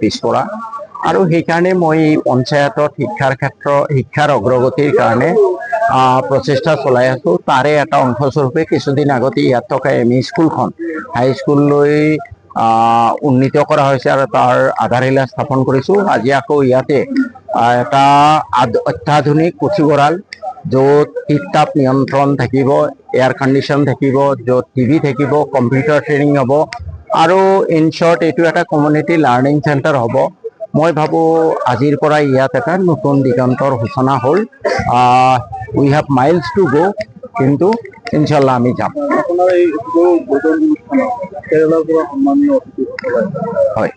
পিছপৰা আৰু সেইকাৰণে মই এই পঞ্চায়তত শিক্ষাৰ ক্ষেত্ৰ, শিক্ষাৰ অগ্ৰগতিৰ কাৰণে প্ৰচেষ্টা চলাই আছো। তাৰে এটা অংশস্বৰূপে কিছুদিন আগতে ইয়াত থকা এম ই স্কুলখন হাইস্কুললৈ উন্নীত কৰা হৈছে আৰু তাৰ আধাৰশিলা স্থাপন কৰিছো। আজি আকৌ ইয়াতে এটা অত্যাধুনিক পুথিভঁৰাল য'ত শীত তাপ নিয়ন্ত্ৰণ থাকিব এয়াৰ কণ্ডিশ্যন থাকিব, য'ত টিভি থাকিব কম্পিউটাৰ ট্ৰেইনিং হ'ব আৰু ইন শ্বৰ্ট এইটো এটা কমিউনিটি লাৰ্ণিং চেণ্টাৰ হ'ব। মই ভাবোঁ আজিৰ পৰা ইয়াত এটা নতুন দিগন্তৰ সূচনা হ'ল। উই হেভ মাইলছ টু গ' কিন্তু ইনশাল্লাহ আমি যাম। হয়।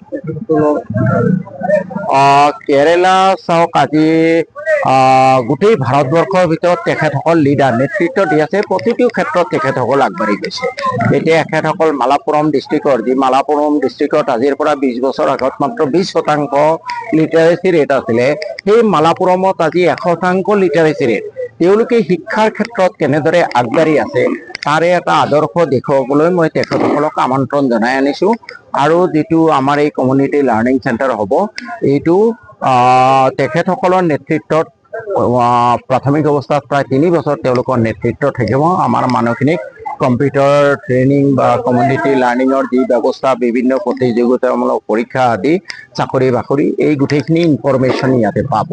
কেৰেলা চাওক আজি গোটেই ভাৰতবৰ্ষৰ ভিতৰত তেখেতসকল লিডাৰ নেতৃত্ব দি আছে, প্ৰতিটো ক্ষেত্ৰত তেখেতসকল আগবাঢ়ি গৈছে। এতিয়া এখেতসকল মালাপুৰম ডিষ্ট্ৰিক্টৰ যি মালাপুৰম ডিষ্ট্ৰিক্টত আজিৰ পৰা বিশ বছৰ আগত মাত্ৰ বিশ শতাংশ লিটাৰেচি ৰেট আছিলে, সেই মালাপুৰমত আজি এশ শতাংশ লিটাৰেচি ৰেট তেওঁলোকে শিক্ষাৰ ক্ষেত্ৰত কেনেদৰে আগবাঢ়ি আছে, তাৰে এটা আদৰ্শ দেখুৱাবলৈ মই তেখেতসকলক আমন্ত্ৰণ জনাই আনিছো। আৰু যিটো আমাৰ এই কমিউনিটি লাৰ্ণিং চেণ্টাৰ হ'ব, এইটো তেখেতসকলৰ নেতৃত্বত প্ৰাথমিক অৱস্থাত প্ৰায় তিনি বছৰ তেওঁলোকৰ নেতৃত্ব থাকিব। আমাৰ মানুহখিনিক কম্পিউটাৰ ট্ৰেইনিং বা কমিউনিটি লাৰ্ণিঙৰ যি ব্যৱস্থা, বিভিন্ন প্ৰতিযোগিতামূলক পৰীক্ষা আদি চাকৰি বাকৰি এই গোটেইখিনি ইনফৰমেশ্যন ইয়াতে পাব।